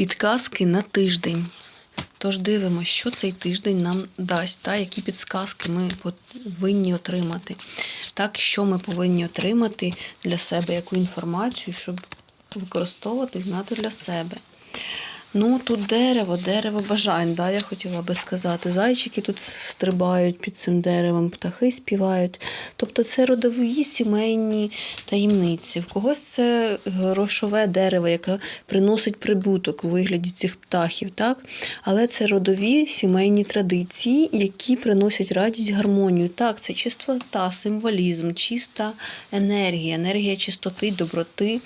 Підказки на тиждень. Тож дивимося, що цей тиждень нам дасть, та, які підсказки ми повинні отримати. Так, що ми повинні отримати для себе, яку інформацію, щоб використовувати знати для себе. Ну, тут дерево, дерево бажань, да, я хотіла би сказати. Зайчики тут стрибають під цим деревом, птахи співають. Тобто це родові сімейні таємниці. В когось це грошове дерево, яке приносить прибуток у вигляді цих птахів, так? Але це родові сімейні традиції, які приносять радість, гармонію. Так, це чистота, символізм, чиста енергія, енергія чистоти, доброти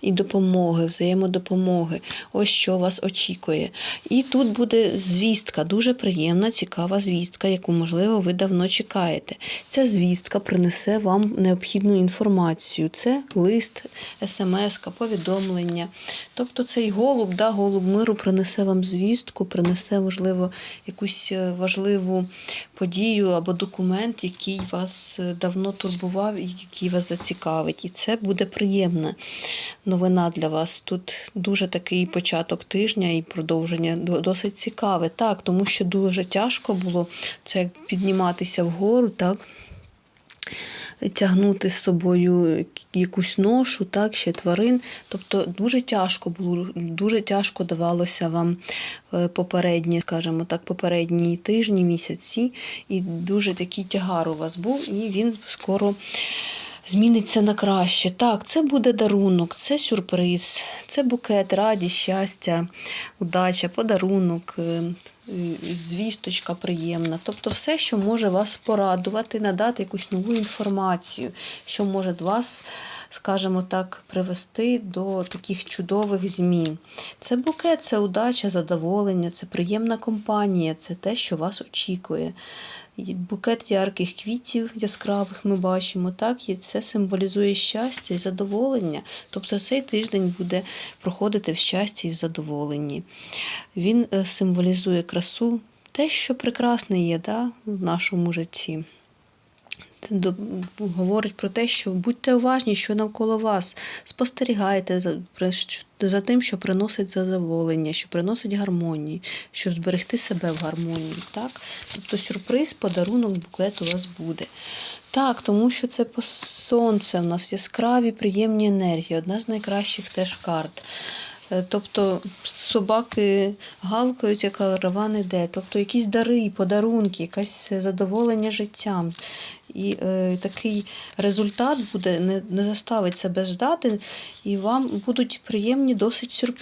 і допомоги, взаємодопомоги. Ось що вас очікує. І тут буде звістка, дуже приємна, цікава звістка, яку, можливо, ви давно чекаєте. Ця звістка принесе вам необхідну інформацію. Це лист, смс, повідомлення. Тобто цей голуб, да, голуб миру принесе вам звістку, принесе, можливо, якусь е, важливу подію або документ, який вас е, давно турбував і який вас зацікавить. І це буде приємна новина для вас. Тут дуже такий початок тижня і продовження досить цікаве. Так, тому що дуже тяжко було це підніматися вгору, так. Тягнути з собою якусь ношу, так, ще тварин. Тобто дуже тяжко було, дуже тяжко давалося вам е, попередні, скажімо так, попередні тижні, місяці, і дуже такий тягар у вас був, і він скоро зміниться на краще. Так, це буде дарунок, це сюрприз, це букет, радість, щастя, удача, подарунок, е, звісточка приємна. Тобто все, що може вас порадувати, надати якусь нову інформацію, що може вас, скажімо так, привести до таких чудових змін. Це букет, це удача, задоволення, це приємна компанія, це те, що вас очікує. Букет ярких квітів яскравих ми бачимо, так, і це символізує щастя і задоволення. Тобто цей тиждень буде проходити в щасті і в задоволенні. Він е, символізує красу, те, що прекрасне є да, в нашому житті. Говорить про те, що будьте уважні, що навколо вас. Спостерігайте за, за тим, що приносить задоволення, що приносить гармонію, щоб зберегти себе в гармонії. Так? Тобто сюрприз, подарунок, букет у вас буде. Так, тому що це по сонце в нас яскраві, приємні енергії, одна з найкращих теж карт. Е, Тобто собаки гавкають, а караван іде. Тобто якісь дари, подарунки, якесь задоволення життям. І е, такий результат буде не, не заставить себе ждати, і вам будуть приємні досить сюрпризи.